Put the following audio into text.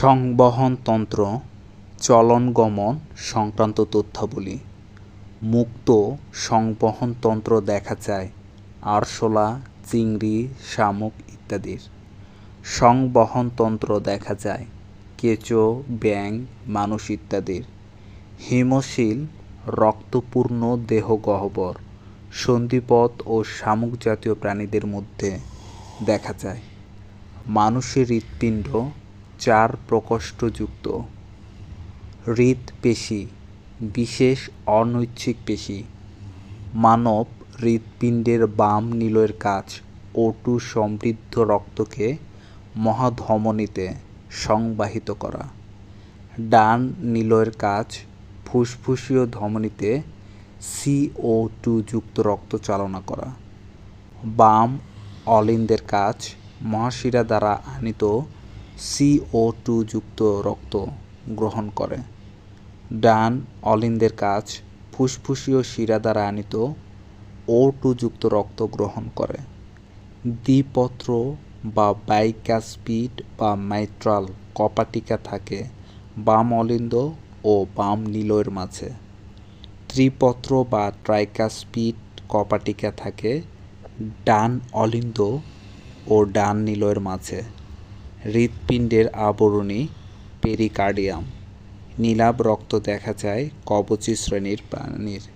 সংবহনতন্ত্র, চলনগমন সংক্রান্ত তথ্যাবলী, মুক্ত সংবহনতন্ত্র দেখা যায়, আরশোলা, চিংড়ি, শামুক ইত্যাদির। সংবহনতন্ত্র দেখা যায়, কেঁচো, ব্যাঙ, মানুষ ইত্যাদির। হিমশীল, রক্তপূর্ণ দেহগহ্বর সন্ধিপথ ও শামুক জাতীয় প্রাণীদের মধ্যে দেখা যায়। মানুষের হৃৎপিণ্ড চার প্রকোষ্ঠযুক্ত। হৃৎপেশি বিশেষ অনৈচ্ছিক পেশি। মানব হৃৎপিণ্ডের বাম নিলয়ের কাজ ওটু সমৃদ্ধ রক্তকে মহাধমনীতে সংবাহিত করা। ডান নিলয়ের কাজ ফুসফুসীয় ধমনীতে সিও টু যুক্ত রক্ত চালনা করা। বাম অলিন্দের কাজ মহাশিরা দ্বারা আনিত সিও টু যুক্ত রক্ত গ্রহণ করে। ডান অলিন্দের কাজ ফুসফুসীয় শিরা দ্বারা আনিত ও টু যুক্ত রক্ত গ্রহণ করে। দ্বিপত্র বা বাইকাসপিড বা মাইট্রাল কপাটিকা থাকে বাম অলিন্দ ও বাম নিলয়ের মাঝে। ত্রিপত্র বা ট্রাইকাসপিড কপাটিকা থাকে ডান অলিন্দ ও ডান নিলয়ের মাঝে। হৃৎপিণ্ডের আবরণী পেরিকার্ডিয়াম নীলাভ রক্ত দেখা যায় কবচী শ্রেণির প্রাণীর।